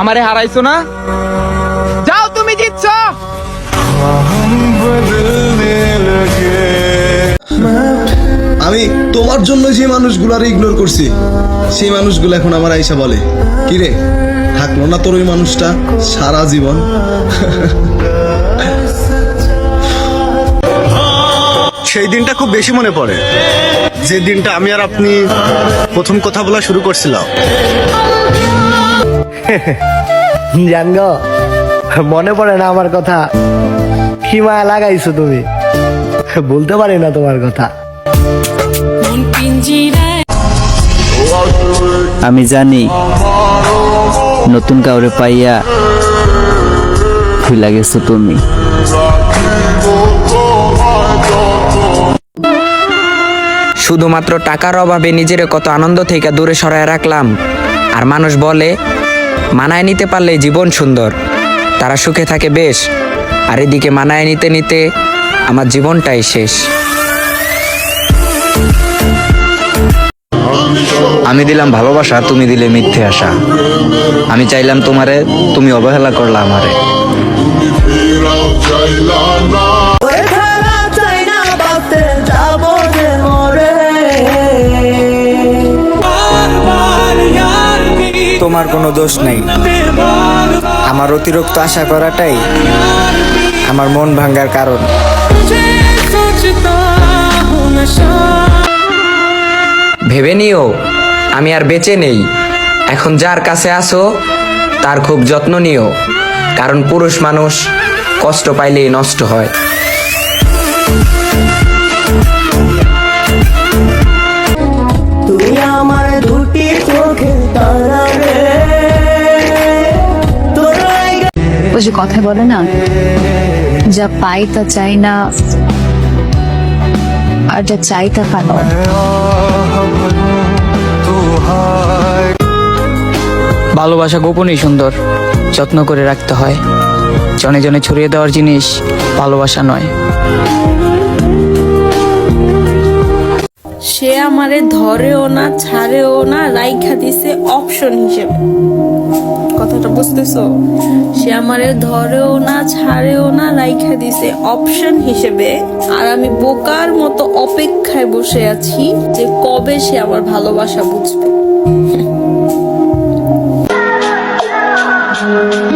আমারে হারাইছো না? যাও তুমি জিতছো। আমি তোমার জন্য যে মানুষগুলার ইগনোর করছি সেই মানুষগুলো এখন আমার আইসা বলে। কি রে? থাকল না তোর ওই মানুষটা সারা জীবন। সেই দিনটা খুব বেশি মনে পড়ে। যে দিনটা আমি আর আপনি প্রথম কথা বলা শুরু করছিলাম। জানগ মনে পড়ে না আমার কথা। কি মায়া লাগাইছো তুমি? বলতে পারি না তোমার কথা। আমি জানি নতুন কাউরে পাইয়া ভুলা গেছো তুমি। শুধুমাত্র টাকার অভাবে নিজের কত আনন্দ থেকে দূরে সরায় রাখলাম। আর মানুষ বলে মানায় নিতে পারলে জীবন সুন্দর। তারা সুখে থাকে বেশ, আর এদিকে মানায় নিতে নিতে আমার জীবনটাই শেষ। আমি দিলাম ভালোবাসা, তুমি দিলে মিথ্যে আশা। আমি চাইলাম তোমারে, তুমি অবহেলা করলা আমারে। তোমার কোনো দোষ নাই। আমার অতিরিক্ত আশা করাটাই আমার মন ভাঙ্গার কারণ। ভেবে নিও, আমি আর বেঁচে নেই। এখন যার কাছে আসো তার খুব যত্ন নিও, কারণ পুরুষ মানুষ কষ্ট পাইলেই নষ্ট হয়। যে কথা বলে না যা পাই তা চাই না আর যা চাই তা পাই ভালোবাসা গোপনই সুন্দর যত্ন করে রাখতে হয়। জনে জনে ছড়িয়ে দেওয়ার জিনিস ভালোবাসা নয়। সে আমারে ধরেও না ছাড়েও না রাইখা দিছে অপশন হিসেবে। কথাটা বুঝতেছো? সে আমারে ধরেও না, ছাড়েও না রাইখা দিছে। অপশন হিসেবে আর আমি বোকার মতো অপেক্ষায় বসে আছি যে কবে সে আমার ভালোবাসা বুঝবে।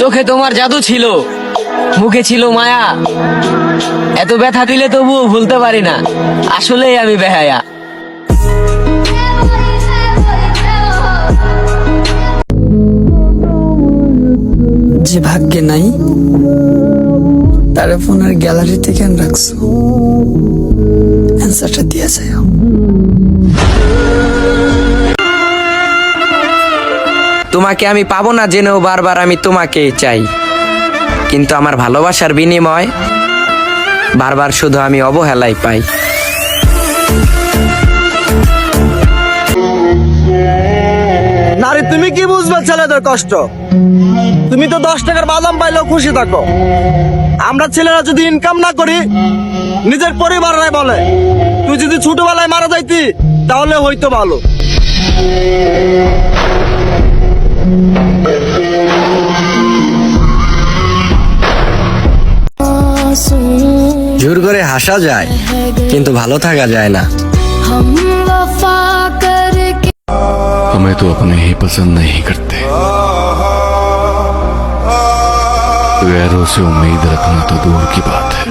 চোখে তোমার জাদু ছিল, মুখে ছিল মায়া। এত ব্যথা দিলে তবুও ভুলতে পারি না। আসলেই আমি বেহায়া। যে ভাগ্যে নাই, তারে ফোনের গ্যালারিতে কেন রাখছো। অ্যান্সারটা দিয়ে যায় তোমাকে আমি পাবো না জেনেও বারবার আমি তোমাকে চাই। কিন্তু আমার ভালোবাসার বিনিময় বারবার শুধু আমি অবহেলাই পাই। কি বুঝবে ছেলেদের কষ্ট? তুমি তো দশ টাকার বাদাম পাইলেও খুশি থাকো। আমরা ছেলেরা যদি ইনকাম না করি নিজের পরিবাররাই বলে তুই যদি ছোটবেলায় মারা যাইতি তাহলে হইতো ভালো। জোর করে হাসা যায় কিন্তু ভালো থাকা যায় না। हमें तो अपने ही पसंद नहीं करते गैरों से उम्मीद रखना तो दूर की बात है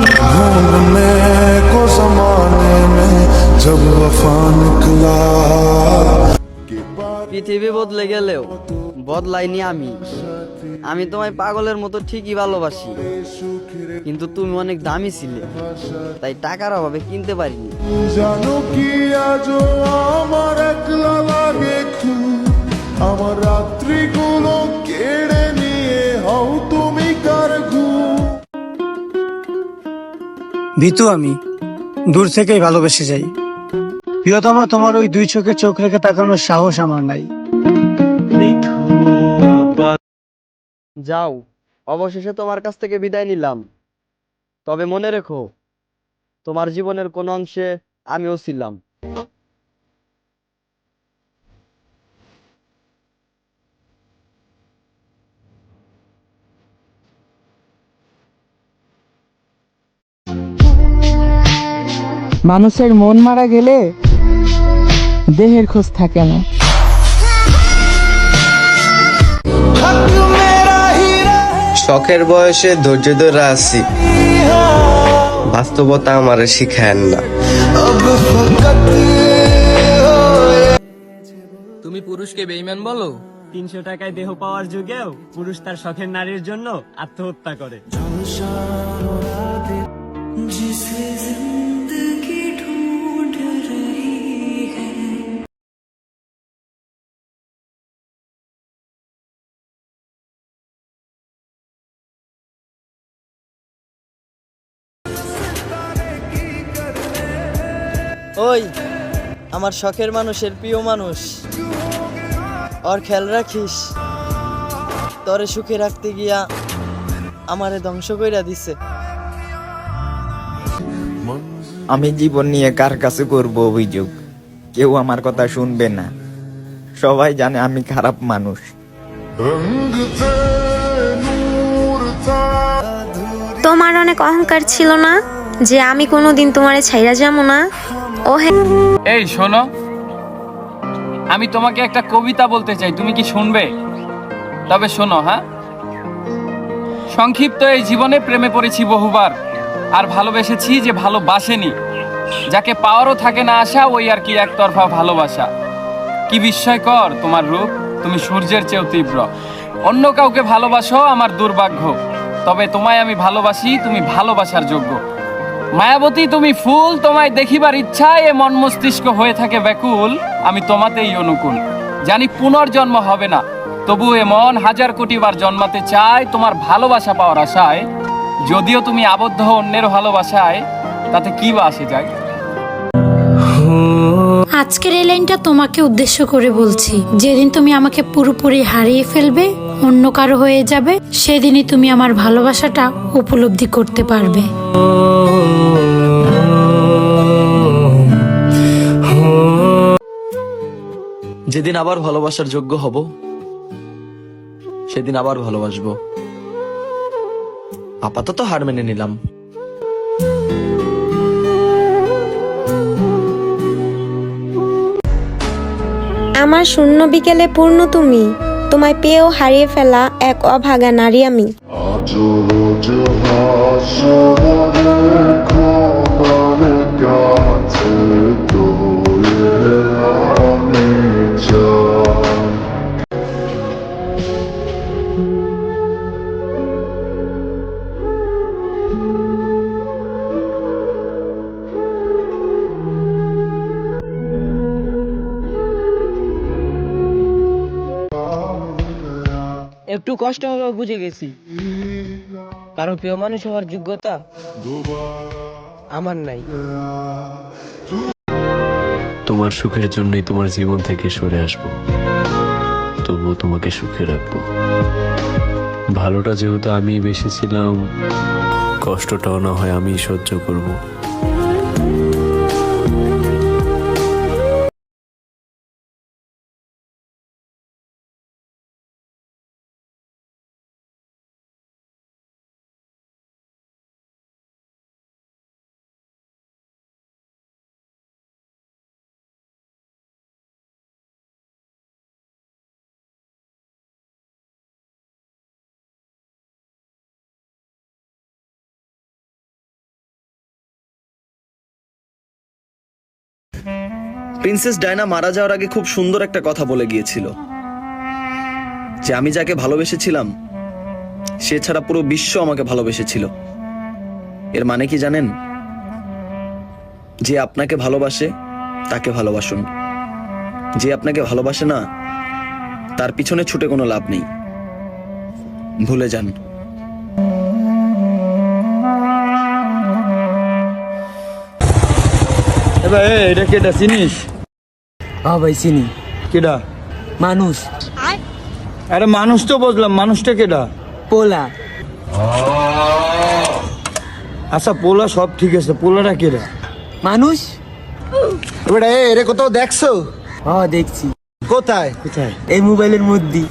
পৃথিবী বদলে গেলেও বদলাইনি আমি আমি তোমায় পাগলের মতো ঠিকই ভালোবাসি। কিন্তু তুমি অনেক দামি ছিলে তাই টাকার অভাবে কিনতে পারিনি। জানো কি আজ আমার একলা লাগে আমার রাত্রিগুলো কেড়ে নিয়ে হও তুমি কার ঘুম? ভীতু আমি দূর থেকেই ভালোবেসে যাই। প্রিয়তমা তোমার ওই দুই চোখে চোখ রেখে তাকানোর সাহস আমার নাই। যাও, অবশেষে তোমার কাছ থেকে বিদায় নিলাম। তবে মনে রেখো, তোমার জীবনের কোন অংশে আমিও ছিলাম। মানুষের মন মারা গেলে দেহের খোঁজ থাকে না। শখের বয়সে ধৈর্য ধরে আছি। বাস্তবতা আমার শিখায় না। তুমি পুরুষকে বেইমান বলো? তিনশো টাকায় দেহ পাওয়ার যুগেও পুরুষ তার শখের নারীর জন্য আত্মহত্যা করে। ওই, আমার শখের মানুষের প্রিয় মানুষ। ওর খেয়াল রাখিস, তরে সুখে রাখতে গিয়া আমারে ধ্বংস কইরা দিছে। আমি জীবন নিয়ে কার কাছে করব অভিযোগ? কেউ আমার কথা শুনবে না। সবাই জানে আমি খারাপ মানুষ। তোমার অনেক অহংকার ছিল না? যে আমি কোনোদিন তোমারে ছাইরা যাব না? এই, শোনো। আমি তোমাকে একটা কবিতা বলতে চাই, তুমি কি শুনবে? তবে শোনো হ্যাঁ? সংক্ষিপ্ত এই জীবনে প্রেমে পড়েছি বহুবার, আর ভালোবেসেছি যে ভালোবাসেনি। যাকে পাওয়ারও থাকে না আশা, ওই আর কি একতরফা ভালোবাসা। কি বিস্ময়কর তোমার রূপ, তুমি সূর্যের চেয়েও তীব্র। অন্য কাউকে ভালোবাসো, আমার দুর্ভাগ্য। তবে তোমায় আমি ভালোবাসি, তুমি ভালোবাসার যোগ্য। মায়াবতী, তুমি ফুল তোমায় দেখিবার ইচ্ছায় এ মন মস্তিষ্ক হয়ে থাকে ব্যাকুল। আমি তোমাতেই অনুকূল। জানি পুনর্জন্ম হবে না, তবু এ মন হাজার কোটি বার জন্মাতে চায় তোমার ভালোবাসা পাওয়ার আশায়। যদিও তুমি আবদ্ধ অন্যের ভালোবাসায়, তাতে কি বা আসে যায়? আজকের এই লাইনটা তোমাকে উদ্দেশ্য করে বলছি, যেদিন তুমি আমাকে পুরোপুরি হারিয়ে ফেলবে, অন্য কারও হয়ে যাবে, সেদিনই তুমি আমার ভালোবাসাটা উপলব্ধি করতে পারবে। যেদিন আবার ভালোবাসার যোগ্য হব সেদিন আবার ভালোবাসবো। আপাতত হার মেনে নিলাম। আমার শূন্য বিকেলে পূর্ণ তুমি তোমায় পেয়েও হারিয়ে ফেলা এক অভাগা নারী আমি। একটু কষ্ট হবে বুঝে গেছি। কারণ প্রিয় মানুষ হওয়ার যোগ্যতা আমার নাই। তোমার সুখের জন্যই তোমার জীবন থেকে সরে আসব। তবুও তোমাকে সুখে রাখব। ভালোটা যেহেতু আমি বেশি ছিলাম, কষ্টটাও না হয় আমি সহ্য করব। প্রিন্সেস ডায়না মারা যাওয়ার আগে খুব সুন্দর একটা কথা বলে গিয়েছিল। যে আমি যাকে ভালোবেসেছিলাম, সে ছাড়া পুরো বিশ্ব আমাকে ভালোবেসেছিল। এর মানে কি জানেন? যে আপনাকে ভালোবাসে, তাকে ভালোবাসুন। যে আপনাকে ভালোবাসে না, তার পিছনে ছুটে কোনো লাভ নেই। ভুলে যান। এবার এটা কেটা চিনিস? হ্যাঁ ভাই চিনি। কেটা মানুষ। আরে মানুষ তো বুঝলাম মানুষটা কেটা পোলা। আচ্ছা পোলা সব ঠিক আছে পোলাটা কেটা মানুষ? এবার এরে কোথাও দেখছ? হ্যাঁ দেখছি। কোথায়? কোথায়? এই মোবাইলের মধ্যে।